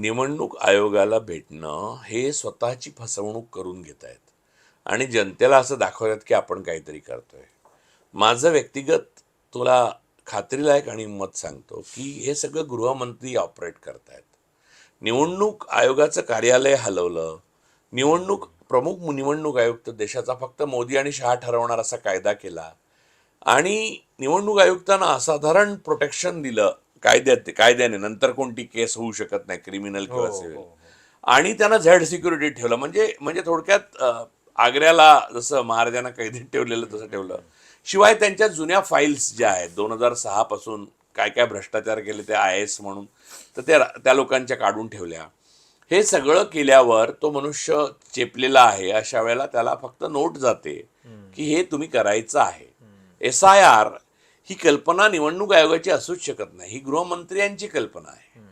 निवडणूक आयोगाला भेटणं हे स्वतःची फसवणूक करून घेत आहेत. आणि जनतेला असं दाखवतात की आपण काहीतरी करतोय. माझं व्यक्तिगत तुला खात्रीलायक आणि मत सांगतो की हे सगळं गृहमंत्री ऑपरेट करतायत. निवडणूक आयोगाचं कार्यालय हलवलं. निवडणूक प्रमुख निवडणूक आयुक्त देशाचा फक्त मोदी आणि शहा ठरवणार असा कायदा केला. आणि निवडणूक आयुक्तांना असाधारण प्रोटेक्शन दिलं. कायद्यात कायद्याने नंतर कोणती केस होऊ शकत नाही क्रिमिनल किंवा सिव्हिल आणि त्यांना झेड सिक्युरिटी ठेवलं. म्हणजे म्हणजे थोडक्यात आग्र्याला जसं महाराजांना कैदेत ठेवलेलं तसं ठेवलं. शिवाय त्यांच्या जुन्या फाईल्स ज्या आहेत दोन हजार सहा पासून काय काय भ्रष्टाचार केले ते आय एस म्हणून तर त्या त्या लोकांच्या काढून ठेवल्या. हे सगळं केल्यावर तो मनुष्य चेपलेला आहे अशा वेळेला त्याला फक्त नोट जाते की हे तुम्ही करायचं आहे. एस आय आर ही कल्पना निवडणूक आयोगाची असूच शकत नाही. ही गृहमंत्र्यांची कल्पना आहे.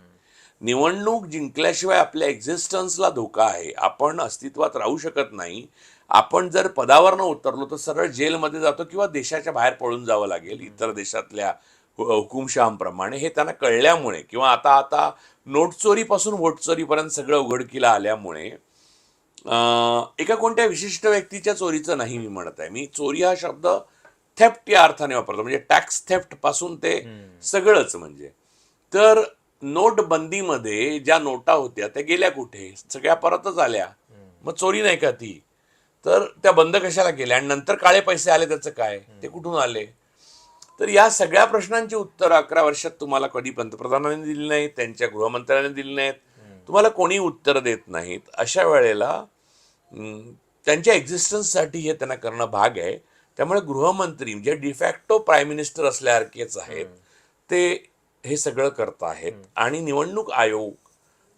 निवडणूक जिंकल्याशिवाय आपल्या एक्झिस्टन्सला धोका आहे. आपण अस्तित्वात राहू शकत नाही. आपण जर पदावर न उतरलो तर सरळ जेलमध्ये जातो किंवा देशाच्या बाहेर पळून जावं लागेल. इतर देशातल्या हुकुमशहांप्रमाणे. हे त्यांना कळल्यामुळे किंवा आता आता नोट चोरीपासून वोट चोरीपर्यंत सगळं उघडकीला आल्यामुळे एका कोणत्या विशिष्ट व्यक्तीच्या चोरीचं नाही मी म्हणत आहे. मी चोरी हा शब्द थेफ्ट या अर्थाने वापरतो. म्हणजे टॅक्स थेफ्टपासून ते सगळंच म्हणजे. तर नोटबंदीमध्ये ज्या नोटा होत्या त्या गेल्या कुठे? सगळ्या परतच आल्या. मग चोरी नाही का ती? तर त्या बंद कशाला केल्या? आणि नंतर काळे पैसे आले त्याचं काय? ते कुठून आले? तर या सगळ्या प्रश्नांची उत्तर अकरा वर्षात तुम्हाला कधी पंतप्रधानांनी दिली नाहीत त्यांच्या गृहमंत्र्यांनी दिली नाहीत. तुम्हाला कोणी उत्तर देत नाहीत. अशा वेळेला त्यांच्या एक्झिस्टन्ससाठी हे त्यांना करणं भाग आहे. त्यामुळे गृहमंत्री जे डिफॅक्टो प्राईम मिनिस्टर असल्यासारखेच आहेत ते हे सगळं करत आहेत. आणि निवडणूक आयोग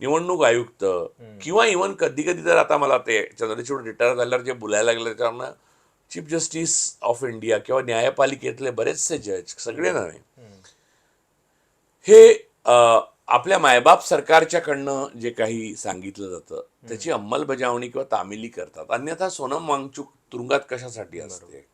निवडणूक आयुक्त किंवा इवन कधी कधी तर आता मला ते चंद्रचूड रिटायर झाल्यावर जे बोलायला लागलं त्याच्यानं चीफ जस्टिस ऑफ इंडिया किंवा न्यायपालिकेतले बरेचसे जज सगळे नव्हे. हे आपल्या मायबाप सरकारच्याकडनं जे काही सांगितलं जातं त्याची अंमलबजावणी किंवा तामिली करतात. अन्यथा सोनम वांगचूक तुरुंगात कशासाठी असते?